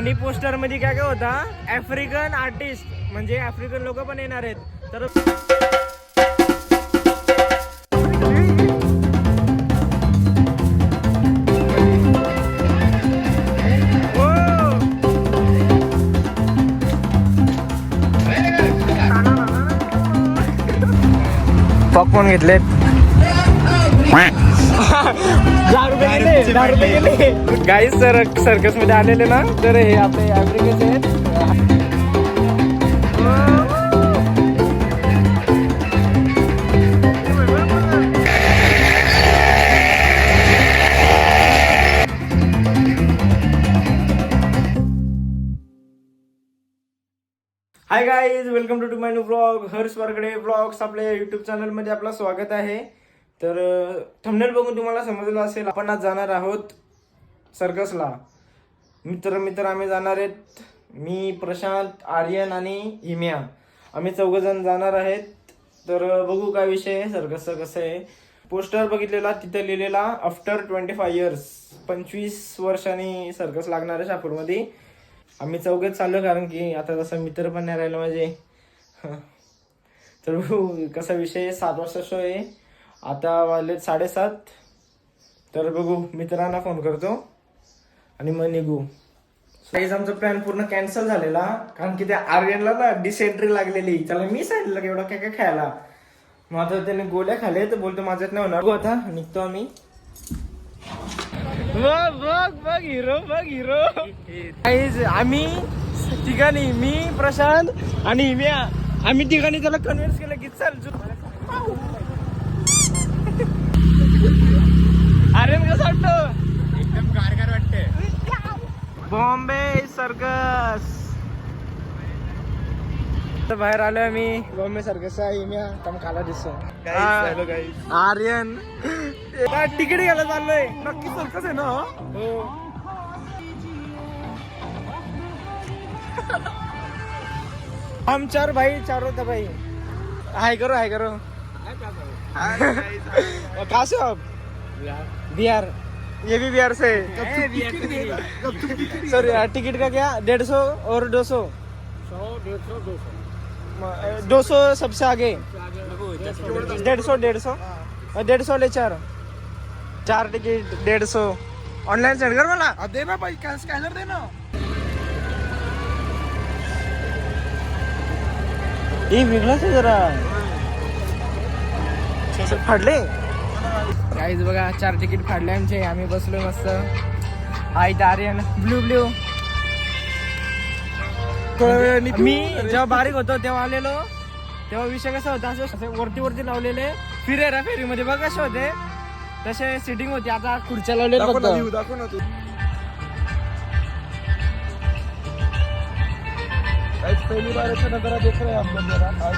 आणि पोस्टरमध्ये काय काय होता? आफ्रिकन आर्टिस्ट म्हणजे आफ्रिकन लोक पण येणार आहेत. तर पॉपकॉर्न घेतलेत. गाईस सर सर्कसमध्ये आलेले ना तर हे आपले आफ्रिकेचे आहेत. Hi guys welcome to to my new blog Harsh Warkade blogs आपल्या युट्यूब चॅनलमध्ये आपलं स्वागत आहे. तर थंबनेल बघून तुम्हाला समजलं असेल आपण आज जाणार आहोत सर्कसला. मित्र मित्र आम्ही जाणार आहेत. मी प्रशांत आर्यन आणि इमिया. आम्ही चौघजण जाणार आहेत. तर बघू काय विषय आहे सर्कसचं कसं आहे. पोस्टर बघितलेला तिथे लिहिलेला आफ्टर ट्वेंटी फाय इयर्स पंचवीस वर्षांनी सर्कस लागणार आहे शापूरमध्ये. आम्ही चौघेच चाललो कारण की आता जसं मित्र पण नाही राहिलं माझे. तर बघू कसा विषय आहे, सात वर्षाचा शो आहे. आता वाजले साडेसात. तर बघू मित्रांना फोन करतो आणि मग निघू. साईज आमचा प्लॅन पूर्ण कॅन्सल झालेला कारण की त्या आर्यनला ना डिसेंट्री लागलेली. त्याला मी सांगितलं की एवढा काय काय खायला. मग आता त्याने गोळ्या खाल्ल्या तर बोलतो माझ्यात नाही होणार. आता निघतो आम्ही. बघ बघ बघ हिरो बघ हिरो. आम्ही ठिकाणी मी प्रशांत आणि आम्ही ठिकाणी त्याला कन्व्हिन्स केलं की चल. आर्यन कसं वाटतं? एकदम गारगार वाटते बॉम्बे सर्कस. बाहेर आलोय आम्ही बॉम्बे सर्कस तम काला दिसतो आर्यन. तिकीट घ्यायला चाललोय. नक्की सर्कस आहे ना हो? हम चार भाई चारों था भाई. हाय करो हाय करो. कहाँ से। हो आप बिहार ये भी बिहार। से सर टिकट का क्या? डेढ़ सौ और दो सौ? दो सौ। सबसे आगे। डेढ़ सौ डेढ़ सौ डेढ़ सौ। ले चार। चार टिकट डेढ़ सौ। ऑनलाइन सेंड कर मला अब दे ना भाई स्कॅनर दे ना हे वेगळंच जरा। फाडले? काहीच बघा चार तिकीट फाडले आमचे. आम्ही बसलो मस्त. हाय आर्यन ब्ल्यू ब्ल्यू मी जेव्हा बारीक होतो तेव्हा आलेलो. तेव्हा विषय कसा होता असं असे वरती वरती लावलेले. फिरेरा फेरीमध्ये बघ कसे होते. तसे सिटिंग होती. आता खुर्च्या लावलेल्या पहिली बार अच्छा नजारा देख रहे हैं आप लोग जरा. आज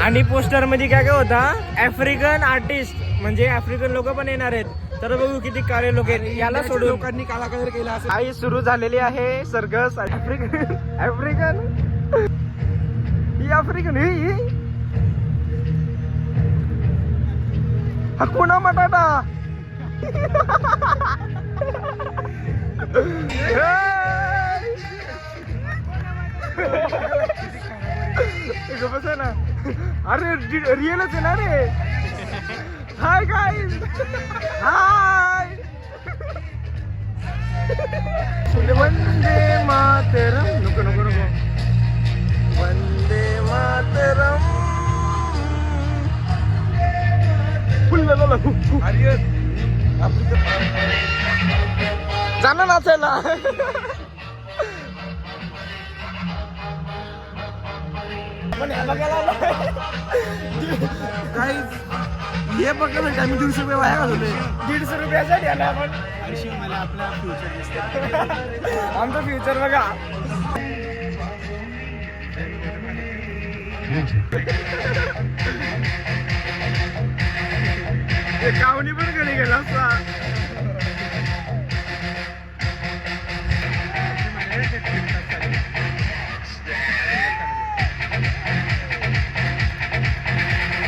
आणि पोस्टरमध्ये काय काय होता आफ्रिकन आर्टिस्ट म्हणजे आफ्रिकन लोक पण येणार आहेत. तर बघू किती काळे लोक आहेत. याला सोडून. लोकांनी काला कलर केला आई सुरू झालेली आहे सर्गस आफ्रिकन आफ्रिकन ही आफ्रिकन ही ही. गप्प बसा ना अरे रिअलच आहे ना रे. हाय काय हाय. वंदे मातरम. नको नको नको. वंदे मातरम. फुल्ल झालं आर्यन आफ्रिका जाणं नाचायला आपण ह्या बघायला हे बघण्यासाठी आम्ही दीडशे रुपये वाया घालवले. दीडशे रुपयासाठी आला आपण. मला आपला फ्युचर दिसते आमचं फ्युचर बघा. हे कावणी पण घरी गेला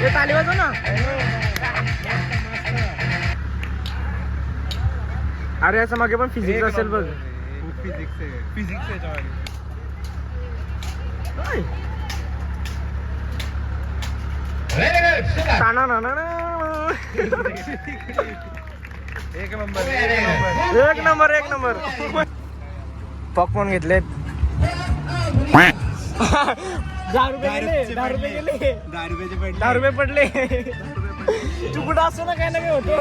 हे ताली वाजव ना? अरे असं मागे पण फिजिक्स असेल बघ. फिजिक्स आहे. फिजिक्स आहे. याच्यामध्ये एक नंबर एक नंबर एक नंबर एक नंबर. पॉपकॉर्न घेतलेत. दहा रुपये गेले दहा रुपये गेले. दहा रुपयाचे पडले. दहा रुपये पडले. तू कुठं असतो ना काय ना काय होतो.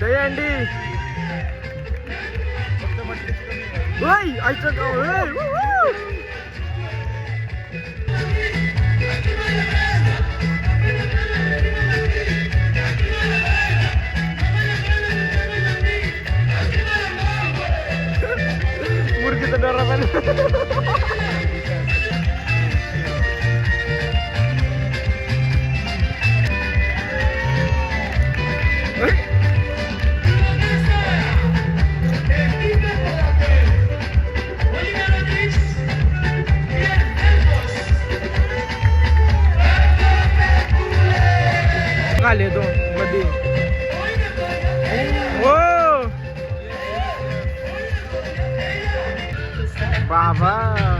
दही अंडी ओय, आईचं गाव, ओय, वू, वू. मुर्गीचं डोरा barra.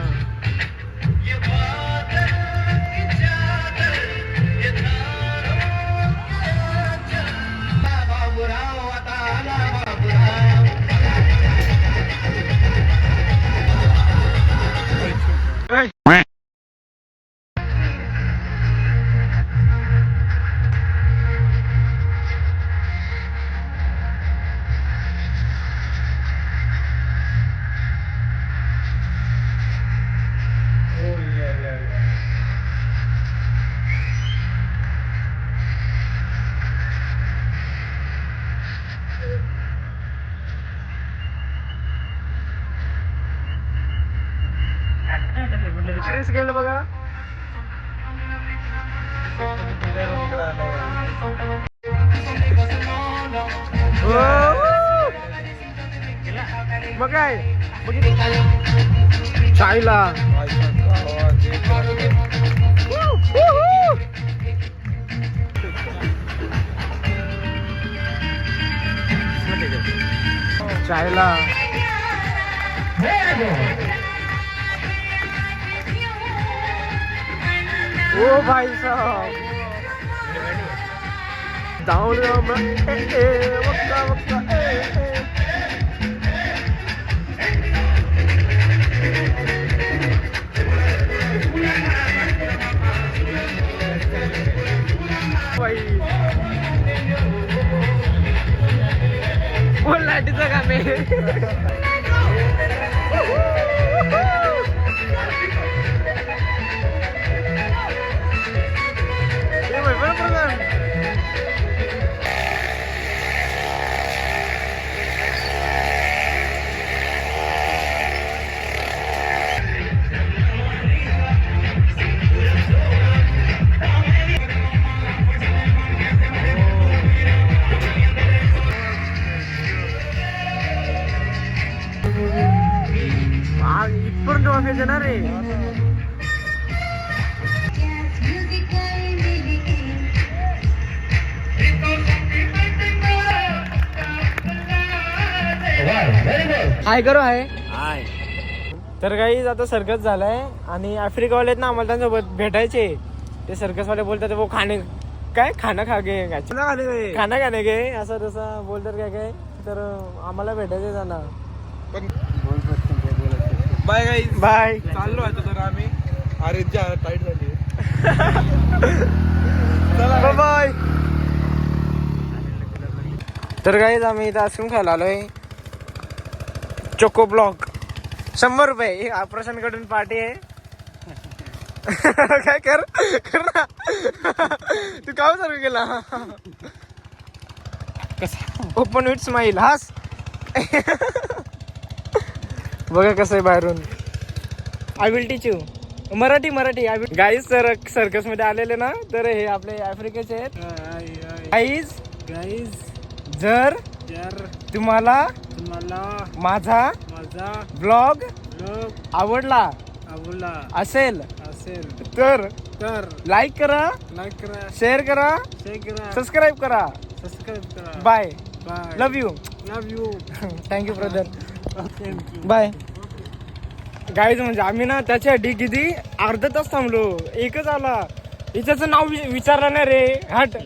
Okay. Chayla. Chayla. ও ভাই সাহেব দাও আমরা এ এ বক্তা বক্তা এ এ लाटीचं काम आहे. हाय करो हाय. हाय. तर काही आता सर्कस झालाय आणि आफ्रिकावाले आहेत ना आम्हाला त्यांच्यासोबत भेटायचे. ते सर्कसवाले बोलतात भाऊ खाणे काय? खाणं खा गे काय? खाना खाणे गे. असं तसं बोलतात काय काय. तर आम्हाला भेटायचे त्यांना. बाय गाईज बाय चाललो आता तर आम्ही. अरे जा टाईट झाली. बाय तर काहीच आम्ही इथं आईस्क्रीम खायला आलोय. Choco block. शंभर रुपये. ऑपरेशनकडून पार्टी आहे. काय कर? कर ना. तू का चालू केला? ओपन विथ स्माईल हास. बघा कसं आहे बाहेरून. I will teach you Marathi Marathi. I will guys sir सर्कसमध्ये आलेले ना तर हे आपले आफ्रिकेचे आहेत. गाईज गाईज जर जर तुम्हाला तुम्हाला माझा माझा ब्लॉग ब्लॉग आवडला अबुल्ला असेल असेल. तर तर लाईक करा लाईक करा. शेअर करा शेअर करा. सबस्क्राईब करा. सबस्क्राईब करा. Bye bye love you love you thank you brother bye guys म्हणजे आम्ही ना त्याच्यासाठी किती? अर्धा तास थांबलो. एकच आला. हिच्याचं नाव विचारलं ना रे. हाट.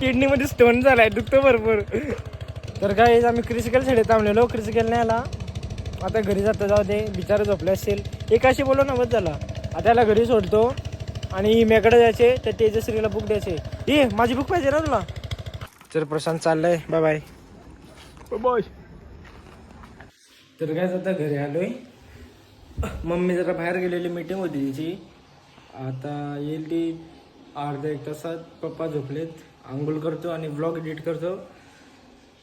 किडनीमध्ये स्टोन झालाय. दुखतं भरपूर. तर गाईज आम्ही क्रिसिकलसाठी थांबलेलो. क्रिसिकल नाही आला. आता घरी जाता जाऊ दे. बिचारा झोपले असेल. एक अशी बोललो ना बस झाला. आता याला घरी सोडतो. आणि मेकडे जायचे तर तेजश्रीला बुक द्यायचे. ये माझी बुक पाहिजे ना तुला? तर प्रशांत चाललंय. बाय बाय बाय तर काय आता घरी आलोय. मम्मी जरा बाहेर गेलेली मीटिंग होती तिची. आता येईल ती अर्ध्या एक तासात. पप्पा झोपलेत. आंघोळ करतो आणि ब्लॉग एडिट करतो.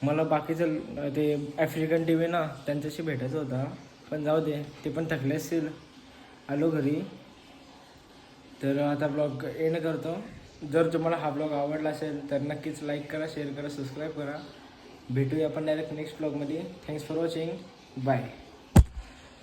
मला बाकीचं ते आफ्रिकन टी व्ही ना त्यांच्याशी भेटायचं होता. पण जाऊ दे ते पण थकले असतील. आलो घरी. तर आता ब्लॉग एंड करतो. जर तुम्हाला हा ब्लॉग आवडला असेल तर नक्कीच लाईक करा शेअर करा सबस्क्राईब करा. भेटूया आपण डायरेक्ट नेक्स्ट ब्लॉगमध्ये थँक्स फॉर वॉचिंग बाय